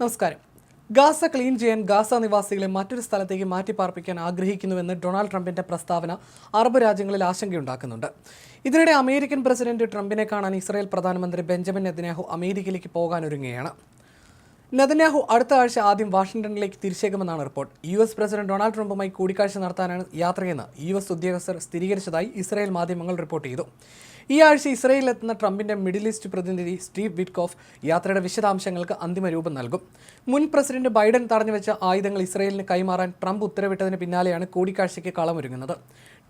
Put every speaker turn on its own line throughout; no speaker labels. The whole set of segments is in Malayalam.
നമസ്കാരം. ഗാസ ക്ലീൻ ചെയ്യാൻ ഗാസ നിവാസികളെ മറ്റൊരു സ്ഥലത്തേക്ക് മാറ്റിപ്പാർപ്പിക്കാൻ ആഗ്രഹിക്കുന്നുവെന്ന് ഡൊണാൾഡ് ട്രംപിന്റെ പ്രസ്താവന അറബ് രാജ്യങ്ങളിൽ ആശങ്കയുണ്ടാക്കുന്നുണ്ട്. ഇതിനിടെ അമേരിക്കൻ പ്രസിഡന്റ് ട്രംപിനെ കാണാൻ ഇസ്രായേൽ പ്രധാനമന്ത്രി ബെഞ്ചമിൻ നെതന്യാഹു അമേരിക്കയിലേക്ക് പോകാനൊരുങ്ങുകയാണ്. നെതന്യാഹു അടുത്ത ആഴ്ച ആദ്യം വാഷിംഗ്ടണിലേക്ക് തിരിച്ചേക്കുമെന്നാണ് report. U S president Donald ട്രംപുമായി കൂടിക്കാഴ്ച നടത്താനാണ് യാത്രയെന്ന് യു എസ് ഉദ്യോഗസ്ഥർ സ്ഥിരീകരിച്ചതായി ഇസ്രായേൽ മാധ്യമങ്ങൾ റിപ്പോർട്ട് ചെയ്തു. ഈ ആഴ്ച ഇസ്രയേലിലെത്തുന്ന ട്രംപിന്റെ മിഡിൽ ഈസ്റ്റ് പ്രതിനിധി സ്റ്റീവ് വിറ്റ്കോഫ് യാത്രയുടെ വിശദാംശങ്ങൾക്ക് അന്തിമ രൂപം നൽകും. മുൻ പ്രസിഡന്റ് ബൈഡൻ തടഞ്ഞുവെച്ച ആയുധങ്ങൾ ഇസ്രയേലിന് കൈമാറാൻ ട്രംപ് ഉത്തരവിട്ടതിന് പിന്നാലെയാണ് കൂടിക്കാഴ്ചയ്ക്ക് കളമൊരുങ്ങുന്നത്.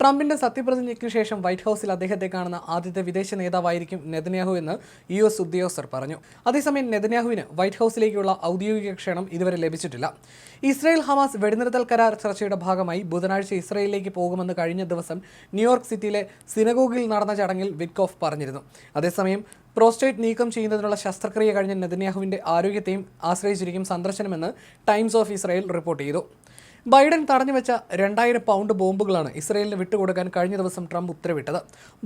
ട്രംപിന്റെ സത്യപ്രതിജ്ഞയ്ക്ക് ശേഷം വൈറ്റ് ഹൗസിൽ അദ്ദേഹത്തെ കാണുന്ന ആദ്യത്തെ വിദേശ നേതാവായിരിക്കും നെതന്യാഹു എന്ന് യു എസ് ഉദ്യോഗസ്ഥർ പറഞ്ഞു. അതേസമയം നെതന്യാഹുവിന് വൈറ്റ് ഹൗസിലേക്കുള്ള ഔദ്യോഗിക ക്ഷണം ഇതുവരെ ലഭിച്ചിട്ടില്ല. ഇസ്രായേൽ ഹമാസ് വെടിനിർത്തൽ കരാർ ചർച്ചയുടെ ഭാഗമായി ബുധനാഴ്ച ഇസ്രായേലിലേക്ക് പോകുമെന്ന് കഴിഞ്ഞ ദിവസം ന്യൂയോർക്ക് സിറ്റിയിലെ സിനഗോഗിൽ നടന്ന ചടങ്ങിൽ വിറ്റ്കോഫ് പറഞ്ഞിരുന്നു. അതേസമയം പ്രോസ്റ്റേറ്റ് നീക്കം ചെയ്യുന്നതിനുള്ള ശസ്ത്രക്രിയ കഴിഞ്ഞ നെതന്യാഹുവിന്റെ ആരോഗ്യത്തെയും ആശ്രയിച്ചിരിക്കും സന്ദർശനമെന്ന് ടൈംസ് ഓഫ് ഇസ്രായേൽ റിപ്പോർട്ട് ചെയ്തു. ബൈഡൻ തടഞ്ഞു വെച്ച രണ്ടായിരം പൗണ്ട് ബോംബുകളാണ് ഇസ്രയേലിന് വിട്ടുകൊടുക്കാൻ കഴിഞ്ഞ ദിവസം ട്രംപ് ഉത്തരവിട്ടത്.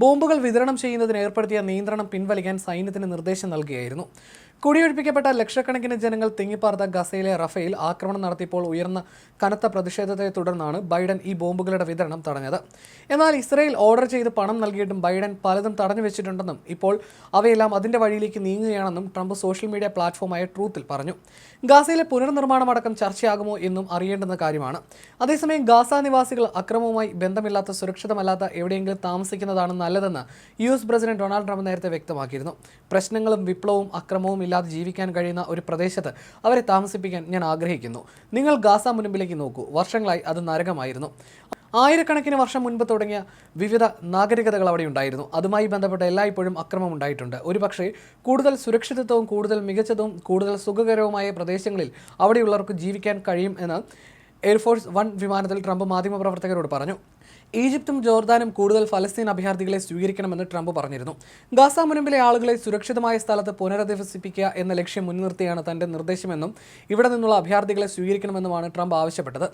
ബോംബുകൾ വിതരണം ചെയ്യുന്നതിന് ഏർപ്പെടുത്തിയ നിയന്ത്രണം പിൻവലിക്കാൻ സൈന്യത്തിന് നിർദ്ദേശം നൽകുകയായിരുന്നു കുടിയൊഴിപ്പിക്കപ്പെട്ട ലക്ഷക്കണക്കിന് ജനങ്ങൾ തിങ്ങിപ്പാർത്ത ഗസയിലെ റഫേൽ ആക്രമണം നടത്തിയപ്പോൾ ഉയർന്ന കനത്ത പ്രതിഷേധത്തെ തുടർന്നാണ് ബൈഡൻ ഈ ബോംബുകളുടെ വിതരണം തടഞ്ഞത്. എന്നാൽ ഇസ്രയേൽ ഓർഡർ ചെയ്ത് പണം നൽകിയിട്ടും ബൈഡൻ പലതും തടഞ്ഞു വെച്ചിട്ടുണ്ടെന്നും ഇപ്പോൾ അവയെല്ലാം അതിന്റെ വഴിയിലേക്ക് നീങ്ങുകയാണെന്നും ട്രംപ് സോഷ്യൽ മീഡിയ പ്ലാറ്റ്ഫോമായ ട്രൂത്തിൽ പറഞ്ഞു. ഗാസയിലെ പുനർനിർമ്മാണം അടക്കം ചർച്ചയാകുമോ എന്നും അറിയേണ്ടുന്ന കാര്യമാണ്. അതേസമയം ഗാസ നിവാസികൾ അക്രമവുമായി ബന്ധമില്ലാത്ത സുരക്ഷിതമല്ലാത്ത എവിടെയെങ്കിലും താമസിക്കുന്നതാണ് നല്ലതെന്ന് U S president Donald Trump നേരത്തെ വ്യക്തമാക്കിയിരുന്നു. പ്രശ്നങ്ങളും വിപ്ലവവും അക്രമവും ഇല്ലാതെ ജീവിക്കാൻ കഴിയുന്ന ഒരു പ്രദേശത്ത് അവരെ താമസിപ്പിക്കാൻ ഞാൻ ആഗ്രഹിക്കുന്നു. നിങ്ങൾ ഗാസ മുൻപിലേക്ക് നോക്കൂ. വർഷങ്ങളായി അത് നരകമായിരുന്നു. ആയിരക്കണക്കിന് വർഷം മുൻപ് തുടങ്ങിയ വിവിധ നാഗരികതകൾ അവിടെ ഉണ്ടായിരുന്നു. അതുമായി ബന്ധപ്പെട്ട എല്ലായ്പ്പോഴും അക്രമം ഉണ്ടായിട്ടുണ്ട്. ഒരുപക്ഷെ കൂടുതൽ സുരക്ഷിതത്വവും കൂടുതൽ മികച്ചതും കൂടുതൽ സുഖകരവുമായ പ്രദേശങ്ങളിൽ അവിടെയുള്ളവർക്ക് ജീവിക്കാൻ കഴിയും എന്ന് എയർഫോഴ്സ് വൺ വിമാനത്തിൽ ട്രംപ് മാധ്യമപ്രവർത്തകരോട് പറഞ്ഞു. ഈജിപ്തും ജോർദാനും കൂടുതൽ ഫലസ്തീൻ അഭയാർത്ഥികളെ സ്വീകരിക്കണമെന്ന് ട്രംപ് പറഞ്ഞിരുന്നു. ഗാസ മുനമ്പിലെ ആളുകളെ സുരക്ഷിതമായ സ്ഥലത്ത് പുനരധിവസിപ്പിക്കുക എന്ന ലക്ഷ്യം മുൻനിർത്തിയാണ് തന്റെ നിർദ്ദേശമെന്നും ഇവിടെ നിന്നുള്ള അഭയാർത്ഥികളെ സ്വീകരിക്കണമെന്നുമാണ് ട്രംപ് ആവശ്യപ്പെട്ടത്.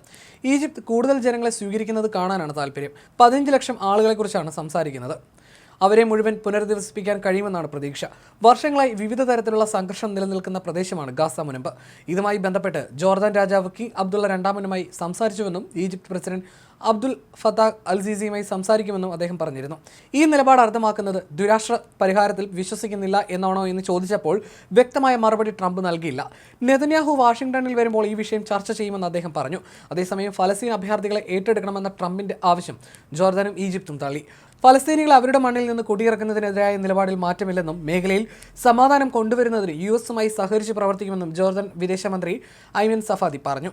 ഈജിപ്ത് കൂടുതൽ ജനങ്ങളെ സ്വീകരിക്കുന്നത് കാണാനാണ് താല്പര്യം. പതിനഞ്ച് ലക്ഷം ആളുകളെക്കുറിച്ചാണ് സംസാരിക്കുന്നത്. അവരെ മുഴുവൻ പുനരധിവസിപ്പിക്കാൻ കഴിയുമെന്നാണ് പ്രതീക്ഷ. വർഷങ്ങളായി വിവിധ തരത്തിലുള്ള സംഘർഷം നിലനിൽക്കുന്ന പ്രദേശമാണ് ഗാസ മുനമ്പ്. ഇതുമായി ബന്ധപ്പെട്ട് ജോർദാൻ രാജാവ് കിങ് അബ്ദുള്ള രണ്ടാമനുമായി സംസാരിച്ചുവെന്നും ഈജിപ്ത് പ്രസിഡന്റ് അബ്ദുൽ ഫത്താഖ് അൽസീസിയുമായി സംസാരിക്കുമെന്നും അദ്ദേഹം പറഞ്ഞിരുന്നു. ഈ നിലപാട് അർത്ഥമാക്കുന്നത് ദുരാഷ്ട്ര പരിഹാരത്തിൽ വിശ്വസിക്കുന്നില്ല എന്നാണോ എന്ന് ചോദിച്ചപ്പോൾ വ്യക്തമായ മറുപടി ട്രംപ് നൽകിയില്ല. നെതന്യാഹു വാഷിംഗ്ടണിൽ വരുമ്പോൾ ഈ വിഷയം ചർച്ച ചെയ്യുമെന്ന് അദ്ദേഹം പറഞ്ഞു. അതേസമയം ഫലസ്തീൻ അഭ്യർത്ഥികളെ ഏറ്റെടുക്കണമെന്ന ട്രംപിന്റെ ആവശ്യം ജോർദാനും ഈജിപ്തും തള്ളി. ഫലസ്തീനികൾ അവരുടെ മണ്ണിൽ നിന്ന് കുടിയിറക്കുന്നതിനെതിരായ നിലപാടിൽ മാറ്റമില്ലെന്നും മേഖലയിൽ സമാധാനം കൊണ്ടുവരുന്നതിന് യു എസുമായി സഹകരിച്ച് പ്രവർത്തിക്കുമെന്നും ജോർദൻ വിദേശമന്ത്രി ഐമൻ സഫാദി പറഞ്ഞു.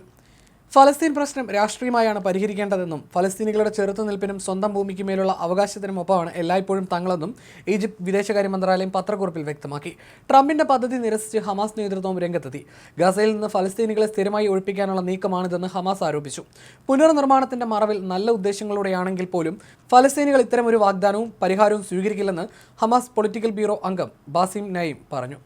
ഫലസ്തീൻ പ്രശ്നം രാഷ്ട്രീയമായാണ് പരിഹരിക്കേണ്ടതെന്നും ഫലസ്തീനികളുടെ ചെറുത്തുനിൽപ്പിനും സ്വന്തം ഭൂമിക്ക് മേലുള്ള അവകാശത്തിനുമൊപ്പമാണ് എല്ലായ്പ്പോഴും തങ്ങളെന്നും ഈജിപ്ത് വിദേശകാര്യ മന്ത്രാലയം പത്രക്കുറിപ്പിൽ വ്യക്തമാക്കി. ട്രംപിന്റെ പദ്ധതി നിരസിച്ച് ഹമാസ് നേതൃത്വം രംഗത്തെത്തി. ഗസയിൽ നിന്ന് ഫലസ്തീനികളെ സ്ഥിരമായി ഒഴിപ്പിക്കാനുള്ള നീക്കമാണിതെന്ന് ഹമാസ് ആരോപിച്ചു. പുനർനിർമ്മാണത്തിന്റെ മറവിൽ നല്ല ഉദ്ദേശങ്ങളോടെയാണെങ്കിൽ പോലും ഫലസ്തീനികൾ ഇത്തരമൊരു വാഗ്ദാനവും പരിഹാരവും സ്വീകരിക്കില്ലെന്ന് ഹമാസ് പൊളിറ്റിക്കൽ ബ്യൂറോ അംഗം ബാസിം നയിം പറഞ്ഞു.